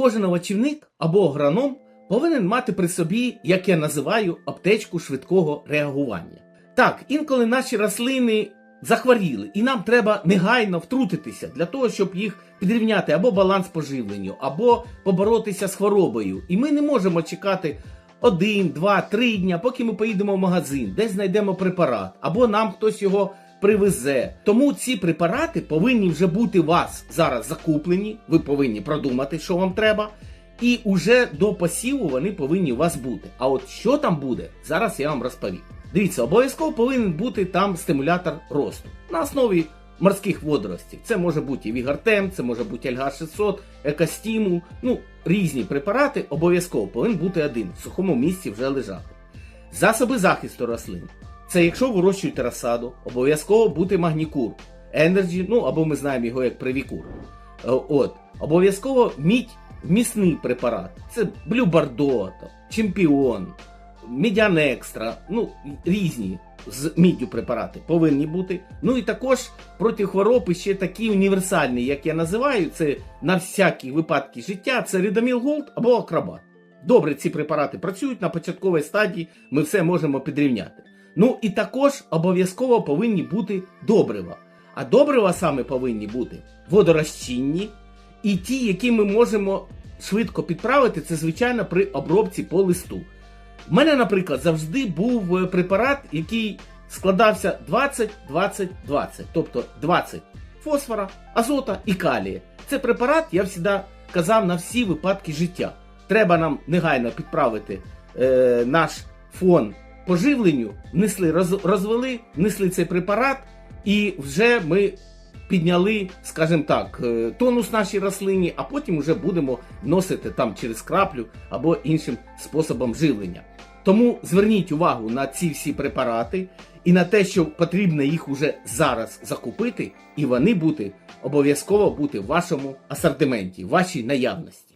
Кожен овочівник або агроном повинен мати при собі, як я називаю, аптечку швидкого реагування. Так, інколи наші рослини захворіли, і нам треба негайно втрутитися для того, щоб їх підрівняти або баланс поживленню, або поборотися з хворобою. І ми не можемо чекати один, два, три дня, поки ми поїдемо в магазин, десь знайдемо препарат, або нам хтось його привезе. Тому ці препарати повинні вже бути у вас зараз закуплені. Ви повинні продумати, що вам треба. І уже до посіву вони повинні у вас бути. А от що там буде, зараз я вам розповім. Дивіться, обов'язково повинен бути там стимулятор росту на основі морських водоростей. Це може бути Вігартем, це може бути Альга 600, Екостімул. Ну, різні препарати обов'язково повинен бути один в сухому місці вже лежати. Засоби захисту рослин. Це якщо вирощуєте розсаду, обов'язково бути магнікур, Energy, ну або ми знаємо його як привікур. Е, От, обов'язково мідь вмісний препарат. Це там, Чемпіон, Медіан Екстра, ну різні з міддю препарати повинні бути. Ну і також проти хвороб ще такі універсальні, як я називаю, це на всякі випадки життя, це Рідоміл Голд або Акробат. Добре, ці препарати працюють на початковій стадії, ми все можемо підрівняти. Ну і також обов'язково повинні бути добрива. А добрива саме повинні бути водорозчинні і ті, які ми можемо швидко підправити, це звичайно при обробці по листу. У мене, наприклад, завжди був е, препарат, який складався 20-20-20, тобто 20 фосфора, азота і калія. Це препарат, я завжди казав на всі випадки життя. Треба нам негайно підправити е, наш фон поживленню, внесли, роз, розвели, внесли цей препарат, і вже ми підняли, скажімо так, е, тонус нашій рослині, а потім вже будемо вносити там через краплю або іншим способом живлення. Тому зверніть увагу на ці всі препарати і на те, що потрібно їх уже зараз закупити, і вони бути обов'язково бути в вашому асортименті, в вашій наявності.